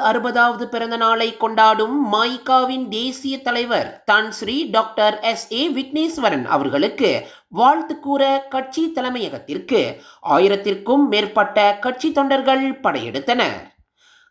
அறுபதாவது பிறந்த நாளை கொண்டாடும் மாய்காவின் தேசிய தலைவர் தான் Sri doctor S A Vigneswaran அவர்களுக்கு வாழ்த்து கூற கட்சி தலைமையகத்திற்கு ஆயிரத்திற்கும் மேற்பட்ட கட்சி தொண்டர்கள் படையெடுத்தனர்.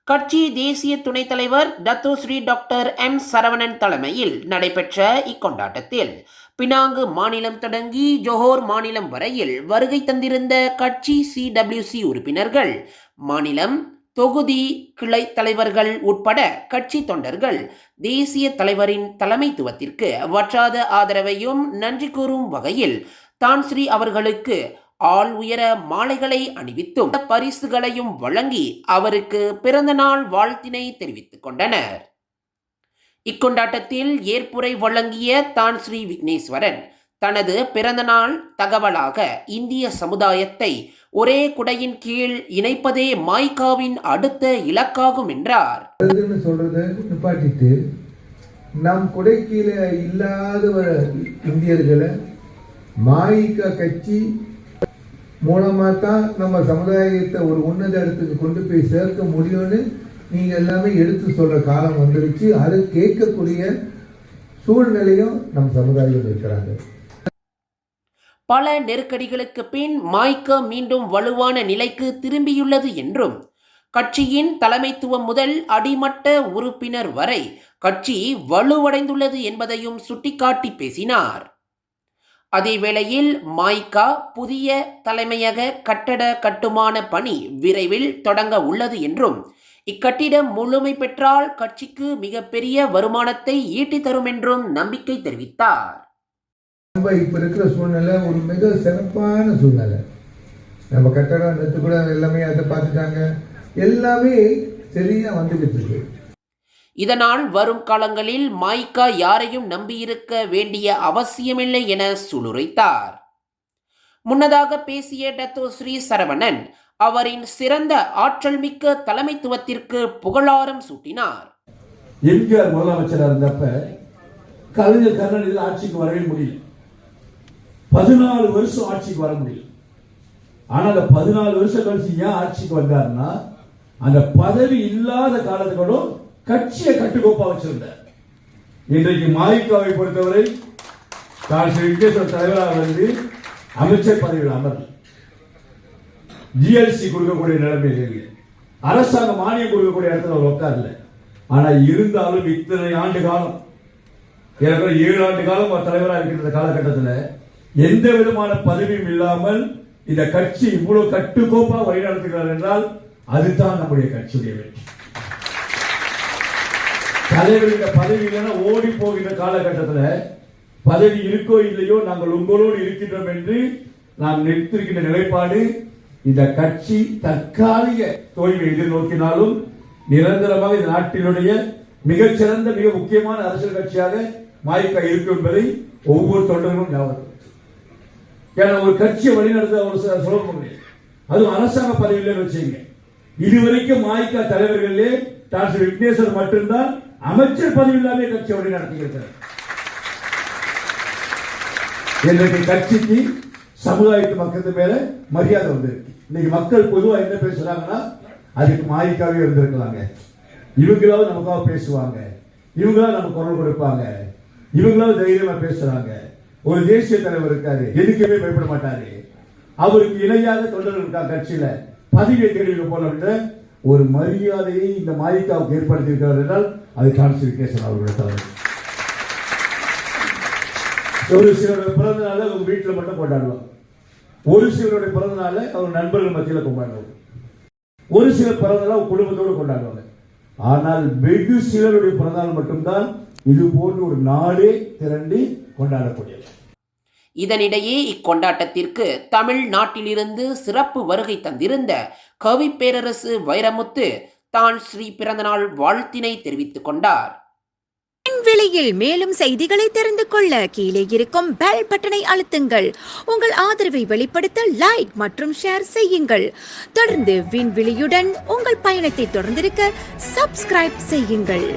கட்சி தேசிய துணைத் தலைவர் Dato Sri doctor M Saravanan தலைமையில் நடைபெற்ற இக்கொண்டாட்டத்தில் பினாங்கு மாநிலம் தொடங்கி ஜொஹோர் மாநிலம் வரையில் வருகை தந்திருந்த கட்சி சிடபிள்யூசி உறுப்பினர்கள் மாநிலம் தொகுதி கிளை தலைவர்கள் உட்பட கட்சி தொண்டர்கள் தேசிய தலைவரின் தலைமைத்துவத்திற்கு வற்றாத ஆதரவையும் நன்றி கூறும் வகையில் தான் ஸ்ரீ அவர்களுக்கு ஆள் உயர மாலைகளை அணிவித்தும் பரிசுகளையும் வழங்கி அவருக்கு பிறந்தநாள் வாழ்த்தினை தெரிவித்துக் கொண்டனர். இக்கொண்டாட்டத்தில் ஏற்புரை வழங்கிய தான் ஸ்ரீ விக்னேஸ்வரன் தனது பிறந்தநாள் தகவலாக இந்திய சமுதாயத்தை ஒரே குடையின் கீழ் இணைப்பதே மாய்காவின் அடுத்த இலக்காகும் என்றார். அதுன்னு நிப்பாட்டிட்டு நம் குடை கீழே இல்லாத இந்தியர்களை மாயிக்கா கட்சி மூலமா தான் நம்ம சமுதாயத்தை ஒரு உன்னத இடத்துக்கு கொண்டு போய் சேர்க்க முடியும்னு நீங்க எல்லாமே எடுத்து சொல்ற காலம் வந்துருச்சு. அது கேட்கக்கூடிய சூழ்நிலையும் நம் சமுதாயம் இருக்கிறாங்க. பல நெருக்கடிகளுக்கு பின் மாய்க்க மீண்டும் வலுவான நிலைக்கு திரும்பியுள்ளது என்றும் கட்சியின் தலைமைத்துவம் முதல் அடிமட்ட உறுப்பினர் வரை கட்சி வலுவடைந்துள்ளது என்பதையும் சுட்டிக்காட்டி பேசினார். அதேவேளையில் மாய்கா புதிய தலைமையக கட்டட கட்டுமான பணி விரைவில் தொடங்க உள்ளது என்றும் இக்கட்டிடம் முழுமை பெற்றால் கட்சிக்கு மிகப்பெரிய வருமானத்தை ஈட்டி தரும் என்றும் நம்பிக்கை தெரிவித்தார். நம்ம இப்ப இருக்கிற சூழ்நிலை ஒரு மிக சிறப்பான சூழ்நிலை. நம்ம கட்டடம் நேற்று கூட எல்லாமே அதை பார்த்துட்டாங்க. எல்லாமே சரியா வந்துகிட்டு இருக்கு. இதனால் வரும் காலங்களில் மாய்கா யாரையும் நம்பியிருக்க வேண்டிய அவசியமில்லை என சுளுரைத்தார். முன்னதாக பேசிய டத்தோ ஸ்ரீ சரவணன் அவரின் சிறந்த ஆற்றல் மிக்க தலைமைத்துவத்திற்கு புகழாரம் சூட்டினார். எம்ஜிஆர் முதலமைச்சராக இருந்தப்ப கலைஞர் கருணாநிதி ஆட்சிக்கு வரவே முடியல. பதினாலு வருஷம் ஆட்சிக்கு வர முடியும் ஆனா அந்த பதினாலு வருஷம் கழிச்சு ஏன் ஆட்சிக்கு வந்தாருன்னா அந்த பதவி இல்லாத காலத்துக்கூட கட்சியை கட்டுக்கோப்பா வச்சிருந்தார். இன்றைக்கு மாயிக்காவை பொறுத்தவரை தான் ஸ்ரீ தலைவராக வந்து அமைச்சர் பதவியில் அமர்ந்து ஜிஎல்சி கொடுக்கக்கூடிய நிலைமையில் இல்லை. அரசாங்க மானியம் கொடுக்கக்கூடிய இடத்துல அவர் உட்கார்ல. ஆனா இருந்தாலும் இத்தனை ஆண்டு காலம் ஏற்கனவே ஏழு ஆண்டு காலம் தலைவராக இருக்கின்ற காலகட்டத்தில் எந்த விதமான பதவியும் இல்லாமல் இந்த கட்சி இவ்வளவு கட்டுக்கோப்பா வழிநடத்துகிறார் என்றால் அதுதான் நம்முடைய கட்சியுடைய வெற்றி. தலைவர் இந்த பதவி இல்லைன்னா ஓடி போகின்ற காலகட்டத்தில் பதவி இருக்கோ இல்லையோ நாங்கள் உங்களோடு இருக்கின்றோம் என்று நாம் நிறுத்திருக்கின்ற நிலைப்பாடு இந்த கட்சி தற்காலிக தோல்வியை எதிர்நோக்கினாலும் நிரந்தரமாக இந்த நாட்டினுடைய மிகச்சிறந்த மிக முக்கியமான அரசியல் கட்சியாக மாய்க்கா இருக்கும் என்பதை ஒவ்வொரு தொண்டர்களும் ஞாபகம் ஏன்னா ஒரு கட்சியை வழிநடத்த ஒரு சுல- சுலபம் முடியும் அதுவும் அரசாங்க பதவியில் வச்சுங்க. இதுவரைக்கும் மாய்க்கா தலைவர்களே டாக்டர் விக்னேஸ்வர் மட்டும்தான் அமைச்சர் பதவி இல்லாமல் கட்சியை வழி நடத்தியிருக்கிறார் இன்றைக்கு கட்சிக்கு சமுதாயத்து மக்களுக்கு மேல மரியாதை வந்திருக்கு. இன்னைக்கு மக்கள் பொதுவா என்ன பேசுறாங்கன்னா அதுக்கு மாய்க்காவே இருந்திருக்கலாங்க. இவங்களாவது நமக்காக பேசுவாங்க. இவங்களாவது நம்ம குரல் கொடுப்பாங்க. இவங்களாவது தைரியமா பேசுறாங்க. ஒரு தேசிய தலைவர் இருக்காரு. எதுக்குமே பயப்பட மாட்டாரு. அவருக்கு இணையாக தொண்டர்கள் இருக்கா கட்சியில. பதவியை தேடி போன ஒரு மரியாதையை இந்த மாலிகாவுக்கு ஏற்படுத்தி இருக்கிறார் என்றால் அது கான்ஸ்டிபிகேஷன் அவர்களுடைய தலைவர் ஒரு சிலருடைய பிறந்த நாளை அவங்க வீட்டில் மட்டும் கொண்டாடுவோம் ஒரு சிலருடைய பிறந்த நாளை அவர் நண்பர்கள் மத்தியில் கொண்டாடுவாங்க. ஒரு சிலர் பிறந்த நாள் அவங்க குடும்பத்தோடு கொண்டாடுவாங்க. ஆனால் வெகு சிலருடைய பிறந்த நாள் மட்டும்தான் இது போன்ற ஒரு நாளே திரண்டி கொண்டாடக்கூடியது. இதனிடையே இக்கொண்டாட்டத்திற்கு தமிழ்நாட்டிலிருந்து சிறப்பு வருகை தந்திருந்த கவி பேரரசு வைரமுத்து தான் ஸ்ரீ பிறந்தநாள் வாழ்த்தினை தெரிவித்துக் கொண்டார். விலையில் மேலும் செய்திகளை தெரிந்து கொள்ள கீழே இருக்கும் பெல் பட்டனை அழுத்துங்கள். உங்கள் ஆதரவை வெளிப்படுத்த லைக் மற்றும் ஷேர் செய்யுங்கள். தொடர்ந்து விண்வெளியுடன் உங்கள் பயணத்தை தொடர்ந்திருக்க சப்ஸ்கிரைப் செய்யுங்கள்.